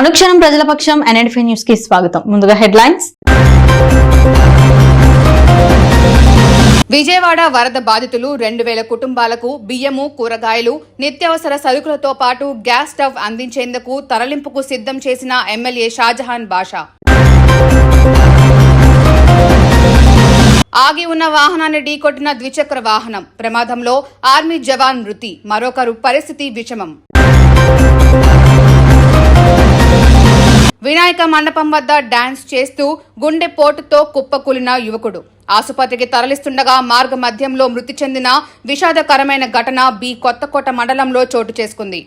అనుక్షణం ప్రజల పక్షం ఎన్ఎడ్ఫై న్యూస్కి స్వాగతం. ముందుగా హెడ్లైన్స్. విజయవాడ వరద బాధితులు రెండు వేల కుటుంబాలకు బియ్యము కూరగాయలు నిత్యావసర సరుకులతో పాటు గ్యాస్ స్టవ్ అందించేందుకు తరలింపుకు సిద్ధం చేసిన ఎమ్మెల్యే షాజహాన్ బాషా. ఆగి ఉన్న వాహనాన్ని ఢీకొట్టిన ద్విచక్ర వాహనం. ప్రమాదంలో ఆర్మీ జవాన్ మృతి. మరొకరు పరిస్థితి విషమం. వినాయక మండపం వద్ద డాన్స్ చేస్తూ గుండె పోటుతో కుప్పకూలిన యువకుడు. ఆసుపత్రికి తరలిస్తుండగా మార్గ మధ్యంలో మృతి చెందిన విషాదకరమైన ఘటన బి కొత్తకోట మండలంలో చోటు చేసుకుంది.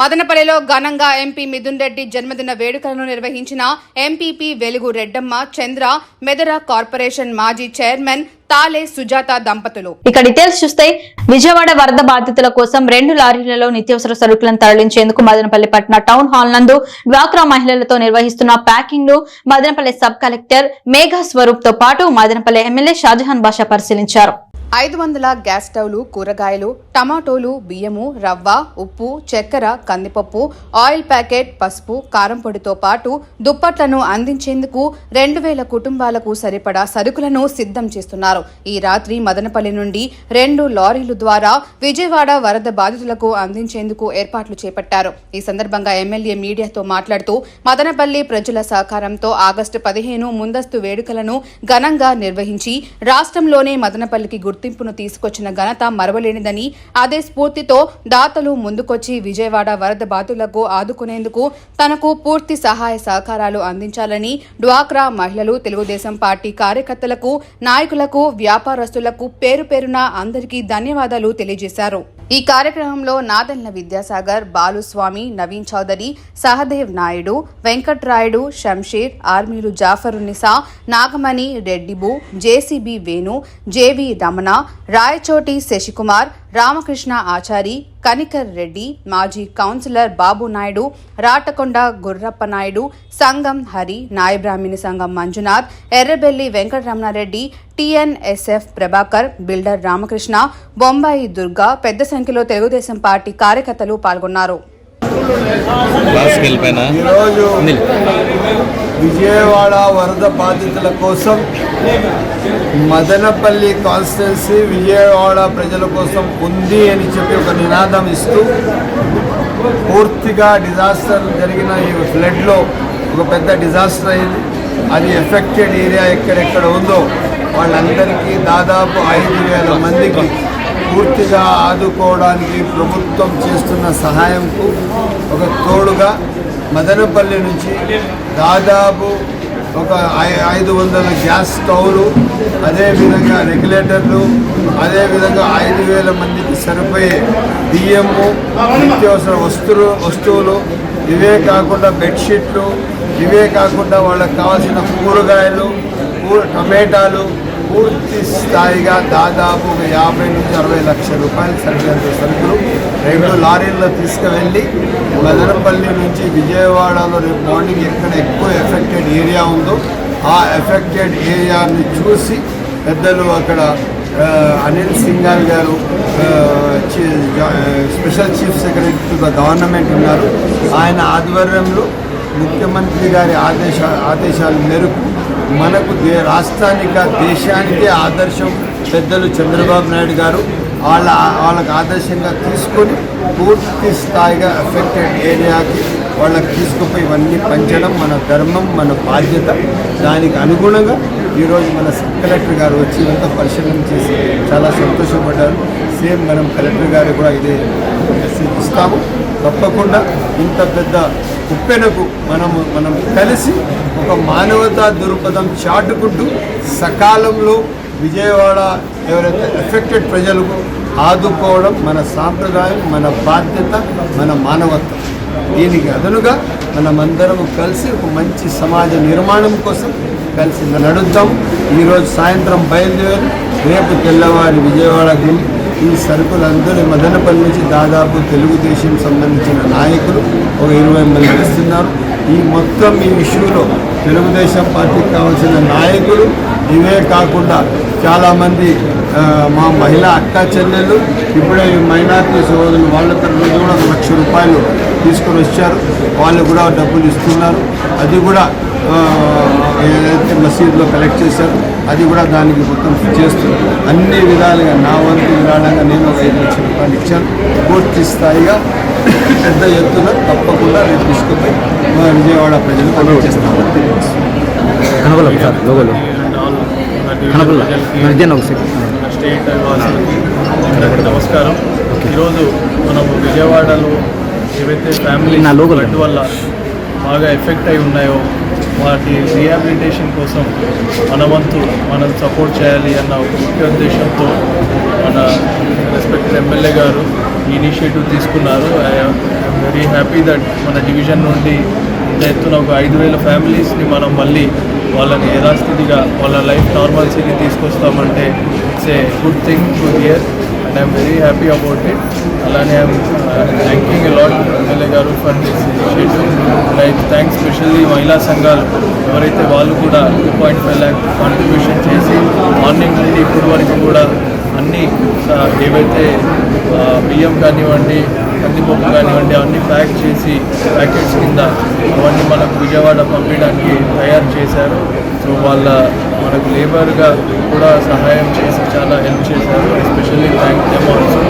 మదనపల్లిలో ఘనంగా ఎంపీ మిథున్ రెడ్డి జన్మదిన వేడుకలను నిర్వహించిన ఎంపీపీ వెలుగు రెడ్డమ్మ చంద్ర మెదర కార్పొరేషన్ మాజీ చైర్మన్ తాలే సుజాత దంపతులు. ఇక డీటెయిల్స్ చూస్తే విజయవాడ వరద బాధితుల కోసం రెండు లారీలలో నిత్యావసర సరుకులను తరలించేందుకు మదనపల్లి పట్టణ టౌన్ హాల్ నందు డ్వాక్రా మహిళలతో నిర్వహిస్తున్న ప్యాకింగ్ను మదనపల్లి సబ్ కలెక్టర్ మేఘా స్వరూప్తో పాటు మదనపల్లి ఎమ్మెల్యే షాజహాన్ బాషా పరిశీలించారు. ఐదు వందల గ్యాస్ స్టవ్లు కూరగాయలు టమాటోలు బియ్యము రవ్వ ఉప్పు చక్కెర కందిపప్పు ఆయిల్ ప్యాకెట్ పసుపు కారం పొడితో పాటు దుప్పట్లను అందించేందుకు రెండు వేల కుటుంబాలకు సరిపడా సరుకులను సిద్ధం చేస్తున్నారు. ఈ రాత్రి మదనపల్లి నుండి రెండు లారీలు ద్వారా విజయవాడ వరద బాధితులకు అందించేందుకు ఏర్పాట్లు చేపట్టారు. ఈ సందర్భంగా ఎమ్మెల్యే మీడియాతో మాట్లాడుతూ మదనపల్లి ప్రజల సహకారంతో ఆగస్టు పదిహేను ముందస్తు వేడుకలను ఘనంగా నిర్వహించి రాష్ట్రంలోనే మదనపల్లికి గుర్తింపును తీసుకొచ్చిన ఘనత మరవలేనిదని అదే స్ఫూర్తితో దాతలు ముందుకొచ్చి విజయవాడ వరద బాధితులకు ఆదుకునేందుకు తనకు పూర్తి సహాయ సహకారాలు అందించాలని డ్వాక్రా మహిళలు తెలుగుదేశం పార్టీ కార్యకర్తలకు నాయకులకు వ్యాపారస్తులకు పేరు పేరున అందరికీ ధన్యవాదాలు తెలియజేశారు. ఈ కార్యక్రమంలో నాదెల్ల విద్యాసాగర్ బాలుస్వామి నవీన్ చౌదరి సహదేవ్ నాయుడు వెంకట్రాయుడు షంషీర్ ఆర్మీలు జాఫరునిసా నాగమణి రెడ్డిబు జేసీబీ వేణు జేవి రమణ రాయచోటి శశికుమార్ రామకృష్ణ ఆచారి కనికర్ రెడ్డి మాజీ కౌన్సిలర్ బాబు నాయుడు రాటకొండ గుర్రప్ప నాయుడు హరి నాయబ్రాహ్మణి సంఘం మంజునాథ్ ఎర్రబెల్లి వెంకటరమణారెడ్డి టీఎన్ఎస్ఎఫ్ ప్రభాకర్ బిల్డర్ రామకృష్ణ బొంబాయి దుర్గా పెద్ద సంఖ్యలో తెలుగుదేశం పార్టీ కార్యకర్తలు పాల్గొన్నారు. ఈరోజు విజయవాడ వరద బాధితుల కోసం మదనపల్లి కాన్స్టిట్యున్సీ విజయవాడ ప్రజల కోసం ఉంది అని చెప్పి ఒక నినాదం ఇస్తూ పూర్తిగా డిజాస్టర్ జరిగిన ఈ ఫ్లడ్లో ఒక పెద్ద డిజాస్టర్ అయింది. అది ఎఫెక్టెడ్ ఏరియా ఎక్కడెక్కడ ఉందో వాళ్ళందరికీ దాదాపు ఐదు వేల మందికి పూర్తిగా ఆదుకోవడానికి ప్రభుత్వం చేస్తున్న సహాయంకు ఒక తోడుగా మదనపల్లి నుంచి దాదాపు ఒక ఐ- ఐదు వందల గ్యాస్ స్టవ్లు అదేవిధంగా రెగ్యులేటర్లు అదేవిధంగా ఐదు వేల మందికి సరిపోయే బియ్యము నిత్యావసర వస్తువులు వస్తువులు ఇవే కాకుండా బెడ్షీట్లు ఇవే కాకుండా వాళ్ళకి కావాల్సిన కూరగాయలు కూ- టమాటాలు పూర్తి స్థాయిగా దాదాపు ఒక యాభై నుంచి అరవై లక్షల రూపాయలు సరిపోయేంత సరుకులు రెండు లారీల్లో తీసుకువెళ్ళి మదనపల్లి నుంచి విజయవాడలో రేపు మార్నింగ్ ఎక్కడ ఎక్కువ ఎఫెక్టెడ్ ఏరియా ఉందో ఆ ఎఫెక్టెడ్ ఏరియాని చూసి పెద్దలు అక్కడ అనిల్ సింగాల్ గారు చీ- special chief secretary to the government ఉన్నారు. ఆయన ఆధ్వర్యంలో ముఖ్యమంత్రి గారి ఆదేశ ఆదేశాల మేరకు మనకు దే రాష్ట్రానికి దేశానికే ఆదర్శం పెద్దలు చంద్రబాబు నాయుడు గారు. వాళ్ళ వాళ్ళకి ఆదర్శంగా తీసుకొని పూర్తి స్థాయిగా ఎఫెక్టెడ్ ఏరియాకి వాళ్ళకి తీసుకుపోయి ఇవన్నీ పంచడం మన ధర్మం మన బాధ్యత. దానికి అనుగుణంగా ఈరోజు మన సబ్ కలెక్టర్ గారు వచ్చి ఇదంతా పరిశీలన చేసి చాలా సంతోషపడ్డారు. సేమ్ మనం కలెక్టర్ గారు కూడా ఇదే మెసేజ్ ఇస్తాము. తప్పకుండా ఇంత పెద్ద కుప్పెనకు మనము మనం కలిసి ఒక మానవతా దృక్పథం చాటుకుంటూ సకాలంలో విజయవాడ ఎవరైతే ఎఫెక్టెడ్ ప్రజలకు ఆదుకోవడం మన సాంప్రదాయం మన బాధ్యత మన మానవత్వం. దీనికి అదనుగా మనమందరం కలిసి ఒక మంచి సమాజ నిర్మాణం కోసం కలిసి నడుద్దాం. ఈరోజు సాయంత్రం బయలుదేరి రేపు తెల్లవారి విజయవాడకి వెళ్ళి ఈ సరుకులందరూ మదనపల్లి నుంచి దాదాపు తెలుగుదేశం సంబంధించిన నాయకులు ఒక ఇరవై మంది వస్తున్నారు. ఈ మొత్తం ఈ ఇష్యూలో తెలుగుదేశం పార్టీకి కావాల్సిన నాయకులు ఇవే కాకుండా చాలామంది మా మహిళా అక్క చెల్లెలు ఇప్పుడే ఈ మైనార్టీ సోదరులు వాళ్ళ తరఫున కూడా లక్ష రూపాయలు తీసుకొని వచ్చారు. వాళ్ళు కూడా డబ్బులు ఇస్తున్నారు. అది కూడా ఏదైతే మసీదులో కలెక్ట్ చేశారు అది కూడా దానికి మొత్తం చేస్తున్నారు అన్ని విధాలుగా నా వంతు విధానంగా నేను ఒక ఐదు లక్షల రూపాయలు ఇచ్చాను. పూర్తి స్థాయిగా పెద్ద ఎత్తున తప్పకుండా రేపు తీసుకుపోయి మా విజయవాడ ప్రజలు అందరికీ నమస్కారం. ఈరోజు మనము విజయవాడలో ఏవైతే ఫ్యామిలీ వల్ల బాగా ఎఫెక్ట్ అయి ఉన్నాయో వాటి రిహాబిలిటేషన్ కోసం మన వంతు మనం సపోర్ట్ చేయాలి అన్న ఒక ముఖ్య ఉద్దేశంతో మన రెస్పెక్టెడ్ ఎమ్మెల్యే గారు ఇనిషియేటివ్ తీసుకున్నారు. ఐఎమ్ వెరీ హ్యాపీ దట్ మన డివిజన్ నుండి ఇంత ఎత్తున ఒక ఐదు వేల ఫ్యామిలీస్ని మనం మళ్ళీ వాళ్ళని యథాస్థితిగా వాళ్ళ లైఫ్ నార్మల్సీని తీసుకొస్తామంటే it's a good thing to hear and I'm very happy about it అలానే ఐఎమ్ థ్యాంకింగ్ లాట్ ఎమ్మెల్యే గారు for this initiative and I thanks specially మహిళా సంఘాలు. ఎవరైతే వాళ్ళు కూడా two point five lakh contribution చేసి మార్నింగ్ నుండి ఇప్పటి వరకు కూడా అన్ని ఏవైతే బియ్యం కానివ్వండి కందిపప్పు కానివ్వండి అవన్నీ ప్యాక్ చేసి ప్యాకెట్స్ కింద అవన్నీ మనకు విజయవాడ పంపించడానికి తయారు చేశారు. సో వాళ్ళ మనకు లేబర్గా కూడా సహాయం చేసి చాలా హెల్ప్ చేశారు. ఎస్పెషల్లీ థ్యాంక్ దెమ్ ఆల్సో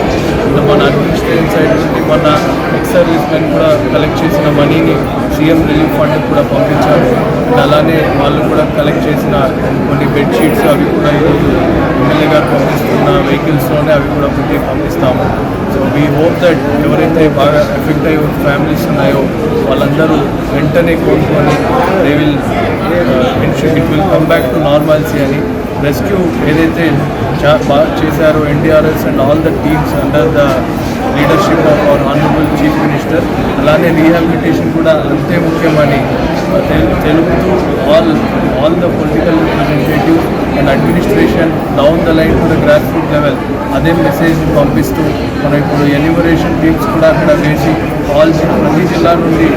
మన అడ్మినిస్ట్రేషన్ సైడ్ నుండి మన ఎక్స్ సర్వీస్ మెన్ కూడా కలెక్ట్ చేసిన మనీని సీఎం రిలీఫ్ ఫండ్ కూడా పంపించారు. అలానే వాళ్ళు కూడా కలెక్ట్ చేసిన కొన్ని బెడ్షీట్స్ అవి కూడా ఈరోజు ఎమ్మెల్యే గారు పంపిస్తున్న వెహికల్స్లోనే అవి కూడా పెట్టి పంపిస్తాము. సో వీ హోప్ దట్ ఎవరైతే బాగా ఎఫెక్ట్ అయ్యి ఫ్యామిలీస్ ఉన్నాయో వాళ్ళందరూ వెంటనే కోరుకొని they will it will come back to normalcy అని రెస్క్యూ ఏదైతే చా బాగా చేశారో NDRS and all the teams under the leadership of our honourable chief minister అలానే రీహాబిలిటేషన్ కూడా అంతే ముఖ్యమని తెలుపుతూ all all the political representative and administration down the line to the grass root level అదే మెసేజ్ పంపిస్తూ మనం ఇప్పుడు ఎన్యూమరేషన్ టీమ్స్ కూడా అక్కడ వేసి ఆల్ ప్రతి జిల్లా నుండి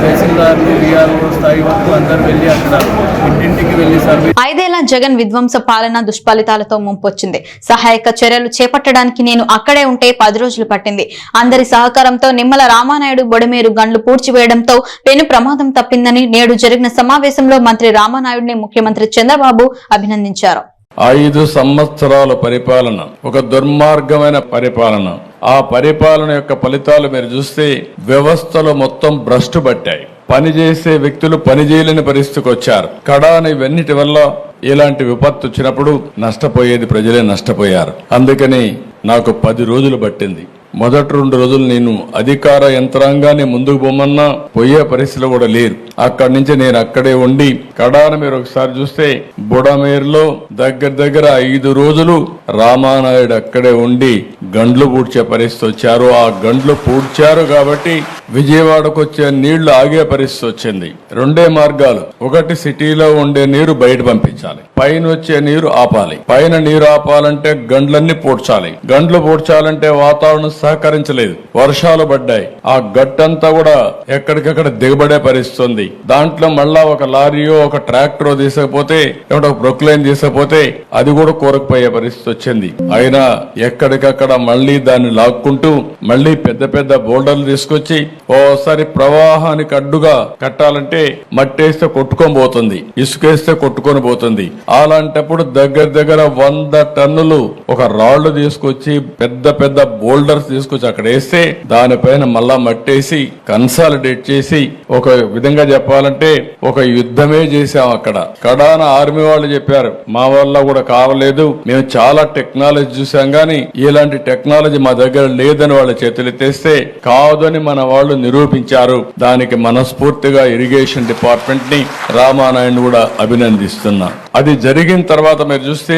తహసీల్దార్లు డిఆర్ఓ స్థాయి వరకు అందరూ వెళ్ళి అక్కడ ఇంటింటికి వెళ్ళి సర్వే ఐదేళ్ళ జగన్ విధ్వంస పాలన దుష్ఫలితాలతో ముంపొచ్చింది. సహాయక చర్యలు చేపట్టడానికి నేను అక్కడే ఉంటే పది రోజులు పట్టింది. అందరి సహకారంతో నిమ్మల రామానాయుడు బొడమేరు గండ్లు పూడ్చివేయడంతో పెను ప్రమాదం తప్పిందని నేడు జరిగిన సమావేశంలో మంత్రి రామానాయుడిని ముఖ్యమంత్రి చంద్రబాబు అభినందించారు. ఐదు సంవత్సరాల పరిపాలన ఒక దుర్మార్గమైన పరిపాలన. ఆ పరిపాలన యొక్క ఫలితాలు మీరు చూస్తే వ్యవస్థలు మొత్తం భ్రష్టు పట్టాయి. పనిచేసే వ్యక్తులు పనిచేయలేని పరిస్థితికి వచ్చారు. కడాని ఇవన్నిటి వల్ల ఇలాంటి విపత్తు వచ్చినప్పుడు నష్టపోయేది ప్రజలే నష్టపోయారు. అందుకని నాకు పది రోజులు పట్టింది. మొదటి రెండు రోజులు నేను అధికార యంత్రాంగాన్ని ముందుకు పోమన్నా పోయే పరిస్థితులు కూడా లేరు. అక్కడి నుంచి నేను అక్కడే ఉండి కడాన మీరు ఒకసారి చూస్తే బుడమేరులో దగ్గర దగ్గర ఐదు రోజులు రామానాయుడు అక్కడే ఉండి గండ్లు పూడ్చే పరిస్థితి వచ్చారు. ఆ గండ్లు పూడ్చారు కాబట్టి విజయవాడకు వచ్చే నీళ్ళు ఆగే పరిస్థితి వచ్చింది. రెండే మార్గాలు. ఒకటి సిటీలో ఉండే నీరు బయట పంపించాలి. పైన వచ్చే నీరు ఆపాలి. పైన నీరు ఆపాలంటే గండ్లన్నీ పూడ్చాలి. గండ్లు పూడ్చాలంటే వాతావరణం సహకరించలేదు. వర్షాలు పడ్డాయి. ఆ గట్టంతా కూడా ఎక్కడికక్కడ దిగబడే పరిస్థితుంది దాంట్లో మళ్ళా ఒక లారీయో ఒక ట్రాక్టరో తీసుకపోతే ఏమంటే ఒక ప్రొక్లైన్ తీసుకపోతే అది కూడా కూరకుపోయే పరిస్థితి వచ్చింది. అయినా ఎక్కడికక్కడ మళ్ళీ దాన్ని లాక్కుంటూ మళ్ళీ పెద్ద పెద్ద బోల్డర్లు తీసుకొచ్చి ఓసారి ప్రవాహానికి అడ్డుగా కట్టాలంటే మట్టేస్తే కొట్టుకొని పోతుంది. ఇసుకేస్తే కొట్టుకొని పోతుంది. అలాంటప్పుడు దగ్గర దగ్గర వంద టన్నులు ఒక రాళ్ళు తీసుకొచ్చి పెద్ద పెద్ద బోల్డర్స్ తీసుకొచ్చి అక్కడ వేస్తే దానిపైన మళ్ళా మట్టేసి కన్సాలిడేట్ చేసి ఒక విధంగా చెప్పాలంటే ఒక యుద్ధమే చేశాం అక్కడ. కడాన ఆర్మీ వాళ్ళు చెప్పారు మా వల్ల కూడా కావలేదు మేము చాలా టెక్నాలజీ చూసాం గానీ ఇలాంటి టెక్నాలజీ మా దగ్గర లేదని వాళ్ళ చేతులెత్తేస్తే కాదని మన వాళ్ళు నిరూపించారు. దానికి మనస్ఫూర్తిగా ఇరిగేషన్ డిపార్ట్మెంట్ని రామానాయుడు కూడా అభినందిస్తున్నా. అది జరిగిన తర్వాత మీరు చూస్తే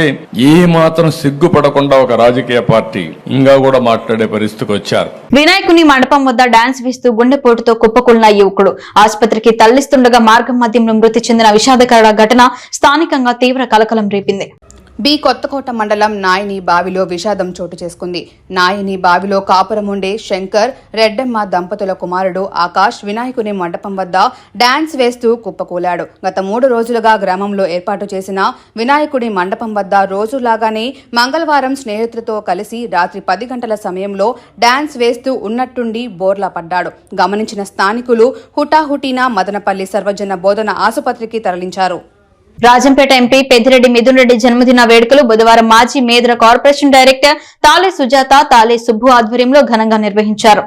ఏ మాత్రం సిగ్గుపడకుండా ఒక రాజకీయ పార్టీ ఇంకా కూడా మాట్లాడే పరిస్థితికి వచ్చారు. వినాయకుని మండపం వద్ద డాన్స్ వేస్తూ గుండెపోటుతో కుప్పకూలిన యువకుడు ఆసుపత్రికి తరలిస్తుండగా మార్గం మధ్యంలో మృతి చెందిన విషాదకర ఘటన స్థానికంగా తీవ్ర కలకలం రేపింది. బి కొత్తకోట మండలం నాయని బావిలో విషాదం చోటు చేసుకుంది. నాయని బావిలో కాపురం ఉండే శంకర్ రెడ్డమ్మ దంపతుల కుమారుడు ఆకాష్ వినాయకుని మండపం వద్ద డాన్స్ వేస్తూ కుప్పకూలాడు. గత మూడు రోజులుగా గ్రామంలో ఏర్పాటు చేసిన వినాయకుడి మండపం వద్ద రోజులాగానే మంగళవారం స్నేహితులతో కలిసి రాత్రి పది గంటల సమయంలో డాన్స్ వేస్తూ ఉన్నట్టుండి బోర్లా పడ్డాడు. గమనించిన స్థానికులు హుటాహుటిన మదనపల్లి సర్వజన బోధన ఆసుపత్రికి తరలించారు. రాజంపేట ఎంపీ పెద్దిరెడ్డి మిథున్ రెడ్డి జన్మదిన వేడుకలు బుధవారం మాజీ మేదర కార్పొరేషన్ డైరెక్టర్ తాలే సుజాత తాలే సుబ్బు ఆధ్వర్యంలో ఘనంగా నిర్వహించారు.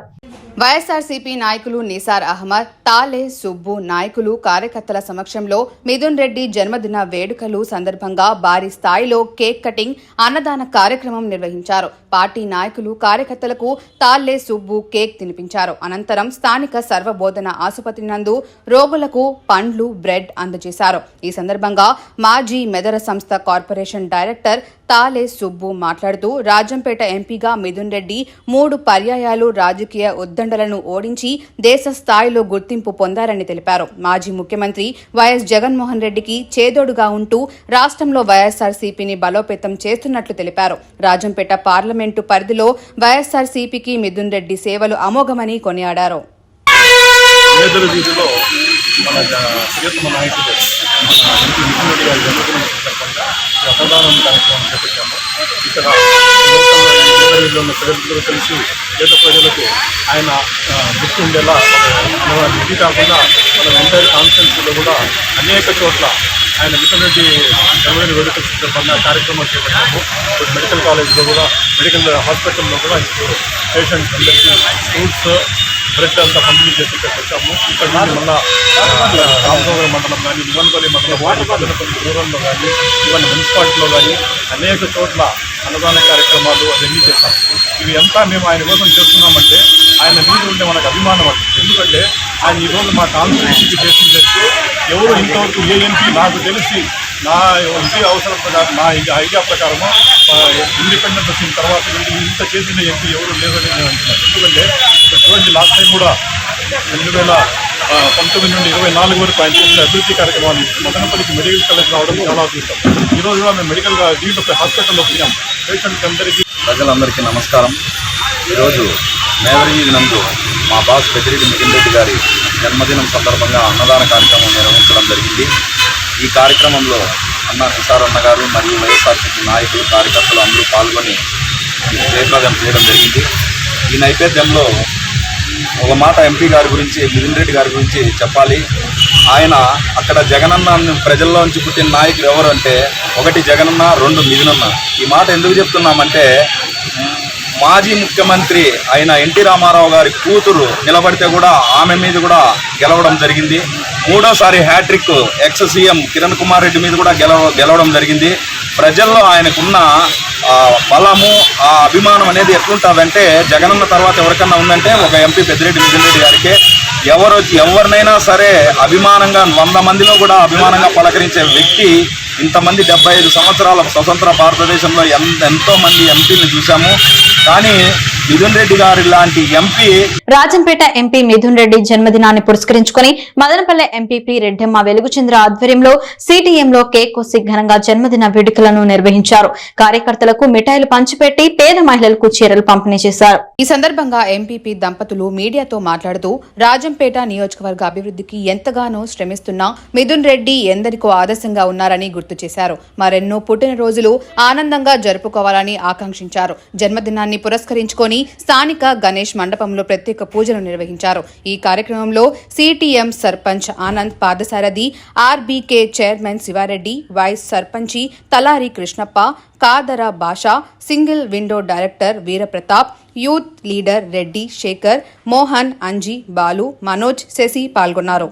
వైఎస్ఆర్సీపీ నాయకులు నిసార్ అహ్మద్ తాలే సుబ్బు నాయకులు కార్యకర్తల సమక్షంలో మిథున్ రెడ్డి జన్మదిన వేడుకలు సందర్భంగా భారీ స్థాయిలో కేక్ కటింగ్ అన్నదాన కార్యక్రమం నిర్వహించారు. పార్టీ నాయకులు కార్యకర్తలకు తాలే సుబ్బు కేక్ తినిపించారు. అనంతరం స్థానిక సర్వబోధన ఆసుపత్రి నందు రోగులకు పండ్లు బ్రెడ్ అందజేశారు. ఈ సందర్భంగా మాజీ మెదర సంస్థ కార్పొరేషన్ డైరెక్టర్ తాలే సుబ్బు మాట్లాడుతూ రాజంపేట ఎంపీగా మిథున్ రెడ్డి మూడు పర్యాయాలు రాజకీయ ఉద్దండలను ఓడించి దేశ స్థాయిలో గుర్తింపు పొందారని తెలిపారు. మాజీ ముఖ్యమంత్రి వైఎస్ జగన్మోహన్ రెడ్డికి చేదోడుగా ఉంటూ రాష్ట్రంలో వైఎస్ఆర్సీపీని బలోపేతం చేస్తున్నట్లు తెలిపారు. రాజంపేట పార్లమెంటు పరిధిలో వైఎస్ఆర్సీపీకి మిథున్ రెడ్డి సేవలు అమోఘమని కొనియాడారు. మన ప్రియతమ నాయకుడు మన ఎంపీ మిథున్ రెడ్డి గారి జన్మదినం సందర్భంగా అన్నదానం కార్యక్రమం చేపట్టాము. ఇక్కడ లోకల్ ఉన్న ప్రజలందరూ కలిసి పేద ప్రజలకు ఆయన ఆ, గుర్తుండేలా మన ఇది కాకుండా మన ఎంటైర్ కాన్ఫరెన్స్లో కూడా అనేక చోట్ల ఆయన మిథున్ జనవరి జన్మదిన వేడుకల సందర్భంగా కార్యక్రమం చేపట్టాము. ఇప్పుడు మెడికల్ కాలేజ్లో కూడా మెడికల్ హాస్పిటల్లో కూడా ఇప్పుడు పేషెంట్స్ అందరికీ ఫ్రూట్స్ బ్రెడ్ అంతా పంపిణీ చేసి ఇక్కడికి వచ్చాము. ఇక్కడ నుండి మళ్ళా రామనగరం మండలం కానీ దివన్పల్లి మండలం కానీ మదనపల్లి దూరంలో కానీ ఇవన్నీ మున్సిపాలిటీలో కానీ అనేక చోట్ల అన్నదాన కార్యక్రమాలు అవన్నీ చేస్తాం ఇవి ఎంత మేము ఆయన కోసం చేస్తున్నామంటే ఆయన మీద ఉంటే మనకు అభిమానం అది. ఎందుకంటే ఆయన ఈరోజు మా కాన్స్టిట్యూషన్కి చేసిన ఎవరు ఇంతవరకు ఏ ఎంపీ నాకు తెలిసి నా ఇది అవసరం ప్రకారం నా ఇది ఐడియా ప్రకారము ఇండిపెండెంట్ వచ్చిన తర్వాత ఇంత చేసిన ఎంపీ ఎవరు లేదని నేను అంటున్నాను. ఎందుకంటే ఇక్కడ చూడండి లాస్ట్ టైం కూడా రెండు వేల పంతొమ్మిది నుండి ఇరవై నాలుగు వరకు ఆయన చేసిన అభివృద్ధి కార్యక్రమాలు మదనపల్లికి మెడికల్ కాలేజ్ రావడం చాలా అదృష్టం. ఈ రోజు కూడా మేము మెడికల్ దీంట్లో హాస్పిటల్లో పోయాం పేషెంట్కి అందరికీ ప్రజలందరికీ నమస్కారం. ఈరోజు మేదరి నందు మా బాస్ పెద్దిరెడ్డి మిథున్ రెడ్డి గారి జన్మదినం సందర్భంగా అన్నదాన కార్యక్రమం నిర్వహించడం జరిగింది. ఈ కార్యక్రమంలో అన్న నిసార్ అన్న గారు మరియు వైఎస్ఆర్సీపీ నాయకులు కార్యకర్తలు అందరూ పాల్గొని జయప్రదం చేయడం జరిగింది. ఈ నేపథ్యంలో ఒక మాట ఎంపీ గారి గురించి మిథున్ రెడ్డి గారి గురించి చెప్పాలి. ఆయన అక్కడ జగనన్న ప్రజల్లోంచి పుట్టిన నాయకులు ఎవరు అంటే ఒకటి జగనన్న రెండు మిథునన్న. ఈ మాట ఎందుకు చెప్తున్నామంటే మాజీ ముఖ్యమంత్రి అయిన ఎన్టీ రామారావు గారి కూతురు నిలబడితే కూడా ఆమె మీద కూడా గెలవడం జరిగింది. మూడోసారి hat trick ex CM Kiran Kumar Reddy మీద కూడా గెలవ గెలవడం జరిగింది. ప్రజల్లో ఆయనకున్న బలము ఆ అభిమానం అనేది ఎట్లుంటుందంటే జగనన్న తర్వాత ఎవరికన్నా ఉందంటే ఒక ఎంపీ పెద్దిరెడ్డి మిథున్ గారికే గారికి. ఎవరు ఎవరినైనా సరే అభిమానంగా వంద మందిలో కూడా అభిమానంగా పలకరించే వ్యక్తి ఇంతమంది డెబ్బై ఐదు సంవత్సరాల స్వతంత్ర భారతదేశంలో ఎంత ఎంతో మంది ఎంపీలు చూసాము కానీ మిథున్ రెడ్డి గారి లాంటి ఎంపీ రాజంపేట ఎంపీ మిథున్ రెడ్డి జన్మదినాన్ని పురస్కరించుకుని మదనపల్లె ఎంపీపీ రెడ్డెమ్మ వెలుగుచంద్ర ఆధ్వర్యంలో సిటీఎంలో కేక్ కోసి ఘనంగా జన్మదిన వేడుకలను నిర్వహించారు. కార్యకర్తలకు మిఠాయిలు పంచిపెట్టి పేద మహిళలకు చీరలు పంపిణీ చేశారు. ఈ సందర్భంగా ఎంపీపీ దంపతులు మీడియాతో మాట్లాడుతూ రాజంపేట నియోజకవర్గ అభివృద్ధికి ఎంతగానో శ్రమిస్తున్న మిథున్ రెడ్డి ఎందరికో ఆదర్శంగా ఉన్నారని గుర్తు చేశారు. మరెన్నో పుట్టినరోజులు ఆనందంగా జరుపుకోవాలని ఆకాంక్షించారు. జన్మదినాన్ని పురస్కరించుకొని స్థానిక గణేష్ మండపంలో ప్రత్యేక పూజలు నిర్వహించారు. ఈ కార్యక్రమంలో CTM sarpanch Anand Padasarathi RBK chairman Sivareddy vice సర్పంచి Talari Krishnappa Khadar Basha single window director Veerapratap youth leader Reddy Sekhar Mohan Anji Balu Manoj Sasi పాల్గొన్నారు.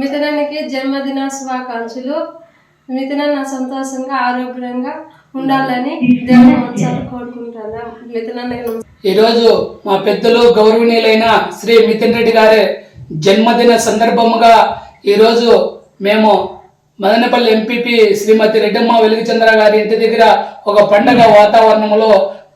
మిథునానికి జన్మదిన శుభాకాంక్షలు. సంతోషంగా ఆరోగ్యంగా ఉండాలని దేవుని ఈరోజు మా పెద్దలు గౌరవనీయులైన శ్రీ మితిన్ రెడ్డి గారి జన్మదిన సందర్భముగా ఈరోజు మేము మదనపల్లి ఎంపీపీ శ్రీమతి రెడ్డమ్మ వెలుగుచంద్ర గారి ఇంటి దగ్గర ఒక పండగ వాతావరణంలో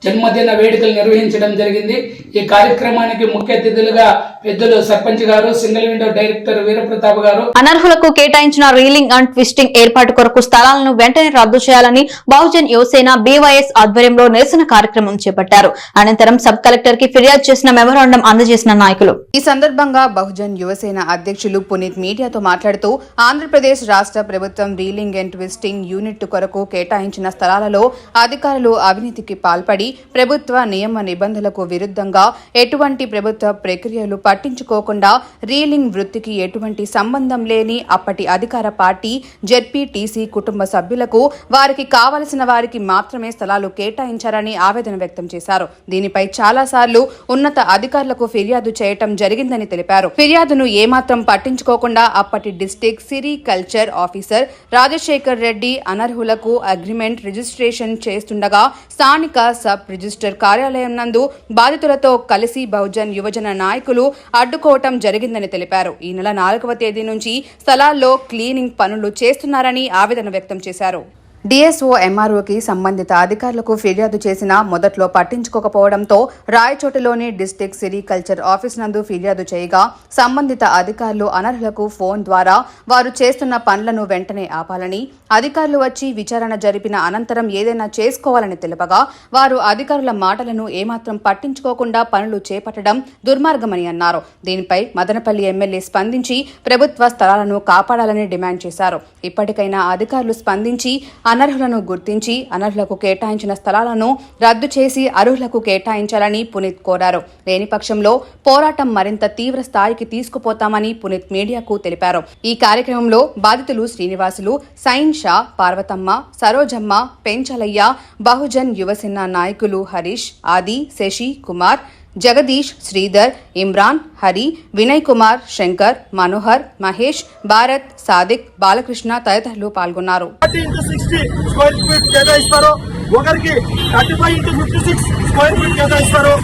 జన్మదిన వేడుకలు నిర్వహించడం జరిగింది. ఈ కార్యక్రమానికి ముఖ్య అతిథులుగా పెద్దలు సర్పంచ్ గారు సింగిల్ విండో డైరెక్టర్ వీరప్రతాప్ గారు. అనర్హులకు కేటాయించిన రీలింగ్ అండ్ ట్విస్టింగ్ ఏర్పాటు కొరకు స్థలాలను వెంటనే రద్దు చేయాలని బహుజన్ యువసేన బీవైఎస్ ఆధ్వర్యంలో నిరసన కార్యక్రమం చేపట్టారు. అనంతరం సబ్ కలెక్టర్కి ఫిర్యాదు చేసిన మెమరాండం అందజేసిన నాయకులు. ఈ సందర్భంగా బహుజన్ యువసేన అధ్యక్షులు పునీత్ మీడియాతో మాట్లాడుతూ ఆంధ్రప్రదేశ్ రాష్ట్ర ప్రభుత్వం రీలింగ్ అండ్ ట్విస్టింగ్ యూనిట్ కొరకు కేటాయించిన స్థలాలలో అధికారులు అవినీతికి పాల్పడి ప్రభుత్వ నియమ నిబంధనలకు విరుద్ధంగా ఎటువంటి ప్రభుత్వ ప్రక్రియలు పట్టించుకోకుండా రీలింగ్ వృత్తికి ఎటువంటి సంబంధం లేని అప్పటి అధికార పార్టీ జెడ్పీటీసీ కుటుంబ సభ్యులకు వారికి కావలసిన వారికి మాత్రమే స్థలాలు కేటాయించారని ఆవేదన వ్యక్తం చేశారు. దీనిపై చాలాసార్లు ఉన్నత అధికారులకు ఫిర్యాదు చేయటం జరిగిందని తెలిపారు. ఫిర్యాదును ఏమాత్రం పట్టించుకోకుండా అప్పటి district sericulture officer Rajasekhar Reddy అనర్హులకు agreement registration చేస్తుండగా స్థానిక సబ్ రిజిస్టర్ కార్యాలయం నందు బాధితులతో కలిసి బహుజన్ యువజన నాయకులు అడ్డుకోవటం జరిగిందని తెలిపారు. ఈ నెల నాలుగవ తేదీ నుంచి స్థలాల్లో క్లీనింగ్ పనులు చేస్తున్నారని ఆవేదన వ్యక్తం చేశారు. డిఎస్ఓ ఎంఆర్ఓకి సంబంధిత అధికారులకు ఫిర్యాదు చేసినా మొదట్లో పట్టించుకోకపోవడంతో రాయచోటలోని డిస్టిక్ సిరికల్చర్ ఆఫీస్ నందు ఫిర్యాదు చేయగా సంబంధిత అధికారులు అనర్హులకు ఫోన్ ద్వారా వారు చేస్తున్న పనులను వెంటనే ఆపాలని అధికారులు వచ్చి విచారణ జరిపిన అనంతరం ఏదైనా చేసుకోవాలని తెలుపగా వారు అధికారుల మాటలను ఏమాత్రం పట్టించుకోకుండా పనులు చేపట్టడం దుర్మార్గమని అన్నారు. దీనిపై మదనపల్లి ఎమ్మెల్యే స్పందించి ప్రభుత్వ స్థలాలను కాపాడాలని డిమాండ్ చేశారు. ఇప్పటికైనా అధికారులు స్పందించి అనర్హులను గుర్తించి అనర్హులకు కేటాయించిన స్థలాలను రద్దు చేసి అర్హులకు కేటాయించాలని పునీత్ కోరారు. లేని పక్షంలో పోరాటం మరింత తీవ్ర స్థాయికి తీసుకుపోతామని పునీత్ మీడియాకు తెలిపారు. ఈ కార్యక్రమంలో బాధితులు శ్రీనివాసులు సైన్ షా పార్వతమ్మ సరోజమ్మ పెంచలయ్య బహుజన్ యువసేన నాయకులు హరీష్ ఆది శశి కుమార్ జగదీష్ శ్రీధర్ ఇమ్రాన్ హరి వినయ్ కుమార్ శంకర్ మనోహర్ మహేష్ భారత్ సాదిక్ బాలకృష్ణ తదితరులు పాల్గొన్నారు. Thirty into sixty square feet కేటాయిస్తారు. ఒకరికి thirty five into fifty six square feet కేటాయిస్తారు.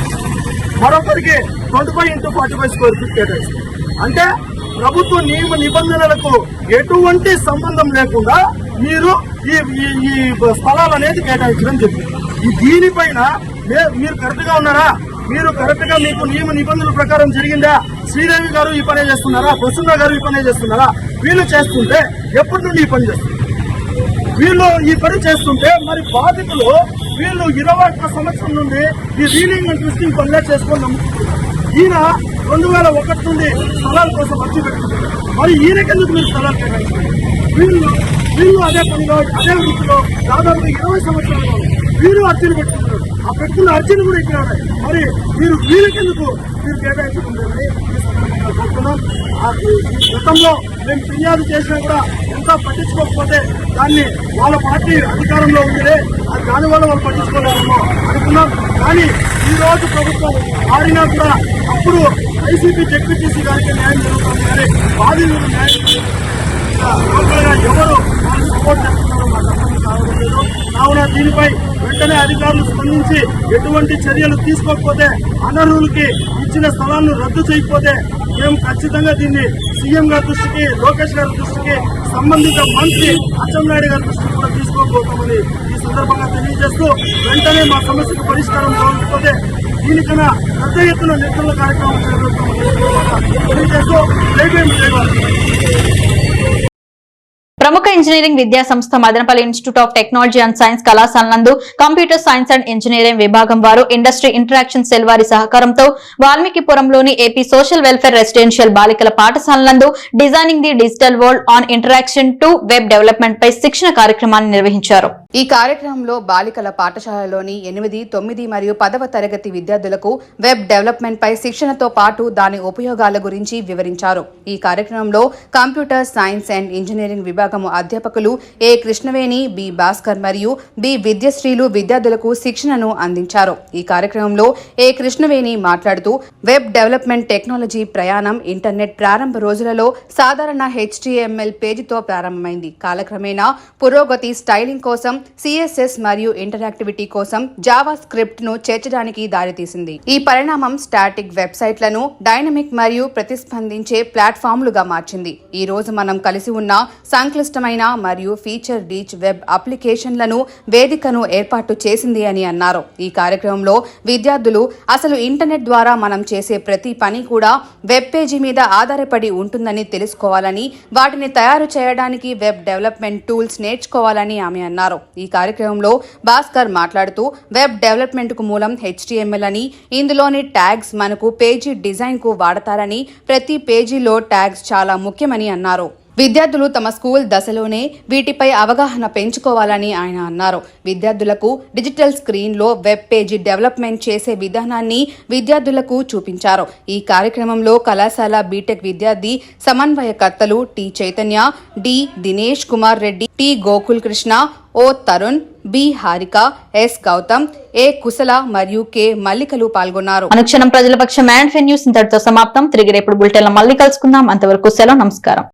మరొకరికి twenty five into forty five square feet కేటాయిస్తారు. అంటే ప్రభుత్వ నియమ నిబంధనలకు ఎటువంటి సంబంధం లేకుండా మీరు ఈ ఈ- ఈ స్థలాలు అనేది కేటాయించడం జరిగింది. దీనిపైన మీరు కరెక్ట్ ఉన్నారా? మీరు కరెక్ట్గా మీకు నియమ నిబంధనల ప్రకారం జరిగిందా? శ్రీదేవి గారు ఈ పనే చేస్తున్నారా? ప్రసన్న గారు ఈ పనే చేస్తున్నారా? వీళ్ళు చేస్తుంటే ఎప్పటి నుండి ఈ పని చేస్తున్నారు? వీళ్ళు ఈ పని చేస్తుంటే మరి బాధితులు వీళ్ళు ఇరవై ఒక్క సంవత్సరం నుండి ఈ రీలింగ్ అండ్ ట్విస్టింగ్ పనులే చేసుకొని నమ్ముకుంటున్నారు. ఈయన రెండు వేల ఒకటి నుండి స్థలాల కోసం అర్జీ పెట్టుకుంటారు మరి ఈయనకెందుకు మీరు స్థలాలు కేటాయించారు వీళ్ళు వీళ్ళు అదే పనిలో అదే వృత్తిలో దాదాపు ఇరవై సంవత్సరాలు వీరు అర్జీలు పెట్టుకుంటారు ఆ పెట్టుకున్న అర్జీలు కూడా ఇక్కడ మరి మీరు వీళ్ళకెందుకు మీరు కేటాయించుకుంటారని ఈ గతంలో మేము ఫిర్యాదు చేసినా కూడా ఎంత పట్టించుకోకపోతే దాన్ని వాళ్ళ పార్టీ అధికారంలో ఉందిలే అది దానివల్ల వాళ్ళు పట్టించుకోలేమో అనుకున్నాం. కానీ ఈ రోజు ప్రభుత్వం మారినా కూడా అప్పుడు ఐసీపీ జడ్పీటీసీ గారికి న్యాయం జరుగుతుంది కానీ బాధితులకు న్యాయం జరుగుతుంది. ఎవరు సపోర్ట్ చేస్తున్నారు మాకు కావున దీనిపై వెంటనే అధికారులు స్పందించి ఎటువంటి చర్యలు తీసుకోకపోతే అనర్హులకి ఇచ్చిన స్థలాలను రద్దు చేయకపోతే మేము ఖచ్చితంగా దీన్ని సీఎం గారి దృష్టికి లోకేష్ గారి దృష్టికి సంబంధిత మంత్రి అచ్చెన్నాయుడు గారి దృష్టికి కూడా తీసుకోకపోతామని ఈ సందర్భంగా తెలియజేస్తూ వెంటనే మా సమస్యకు పరిష్కారం కాకపోతే దీనికన్నా పెద్ద ఎత్తున నిధుల కార్యక్రమం చేపడతామని తెలియజేస్తూ జై భీమ్ ఇంజనీరింగ్ విద్యా సంస్థ Madanapalli institute of technology and science కళాశాల నందు కంప్యూటర్ సైన్స్ అండ్ ఇంజనీరింగ్ విభాగం వారు ఇండస్ట్రీ ఇంటరాక్షన్ సెల్ వారి సహకారంతో వాల్మీకిపురంలోని ఏపీ సోషల్ వెల్ఫేర్ రెసిడెన్షియల్ బాలికల పాఠశాల నందు designing the digital world on interaction to web development పై శిక్షణ కార్యక్రమాన్ని నిర్వహించారు. ఈ కార్యక్రమంలో బాలికల పాఠశాలలోని ఎనిమిది తొమ్మిది మరియు పదవ తరగతి విద్యార్థులకు వెబ్ డెవలప్మెంట్ పై శిక్షణతో పాటు దాని ఉపయోగాల గురించి వివరించారు. ఈ కార్యక్రమంలో కంప్యూటర్ సైన్స్ అండ్ ఇంజనీరింగ్ విభాగం అధ్యాపకులు ఏ కృష్ణవేణి బి భాస్కర్ మరియు బి విద్యశ్రీలు విద్యార్థులకు శిక్షణను అందించారు. ఈ కార్యక్రమంలో ఏ కృష్ణవేణి మాట్లాడుతూ వెబ్ డెవలప్మెంట్ టెక్నాలజీ ప్రయాణం ఇంటర్నెట్ ప్రారంభ రోజులలో సాధారణ హెచ్టిఎంఎల్ పేజీతో ప్రారంభమైంది. కాలక్రమేణా పురోగతి స్టైలింగ్ కోసం సిఎస్ఎస్ మరియు ఇంటరాక్టివిటీ కోసం జావా స్క్రిప్ట్ను చేర్చడానికి దారితీసింది. ఈ పరిణామం స్టాటిక్ వెబ్సైట్లను డైనమిక్ మరియు ప్రతిస్పందించే ప్లాట్ఫామ్లుగా మార్చింది. ఈ రోజు మనం కలిసి ఉన్న సంక్లిష్టమైన సంక్లిష్టమైన మరియు ఫీచర్ రీచ్ వెబ్ అప్లికేషన్లను వేదికను ఏర్పాటు చేసింది అని అన్నారు. ఈ కార్యక్రమంలో విద్యార్థులు అసలు ఇంటర్నెట్ ద్వారా మనం చేసే ప్రతి పని కూడా వెబ్ పేజీ మీద ఆధారపడి ఉంటుందని తెలుసుకోవాలని వాటిని తయారు చేయడానికి వెబ్ డెవలప్మెంట్ టూల్స్ నేర్చుకోవాలని ఆమె అన్నారు. ఈ కార్యక్రమంలో భాస్కర్ మాట్లాడుతూ వెబ్ డెవలప్మెంట్కు మూలం హెచ్టిఎంఎల్ అని ఇందులోని ట్యాగ్స్ మనకు పేజీ డిజైన్కు వాడతారని ప్రతి పేజీలో ట్యాగ్స్ చాలా ముఖ్యమని అన్నారు. విద్యార్థులు తమ స్కూల్ దశలోనే వీటిపై అవగాహన పెంచుకోవాలని ఆయన అన్నారు. విద్యార్థులకు డిజిటల్ స్క్రీన్లో వెబ్ పేజీ డెవలప్మెంట్ చేసే విధానాన్ని విద్యార్థులకు చూపించారు. ఈ కార్యక్రమంలో కళాశాల బీటెక్ విద్యార్థి సమన్వయకర్తలు T Chaitanya D Dinesh Kumar Reddy T Gokul Krishna O Tarun B Harika S Gautham A Kushala మరియు కె మల్లికలు పాల్గొన్నారు. అనుక్షణం ప్రజల పక్షం మ్యాన్ న్యూస్ ఇంతటితో సమాప్తం. తిరిగి రేపు బులెటిన్ మళ్ళీ కలుసుకుందాం. అంతవరకు సెలవు నమస్కారం.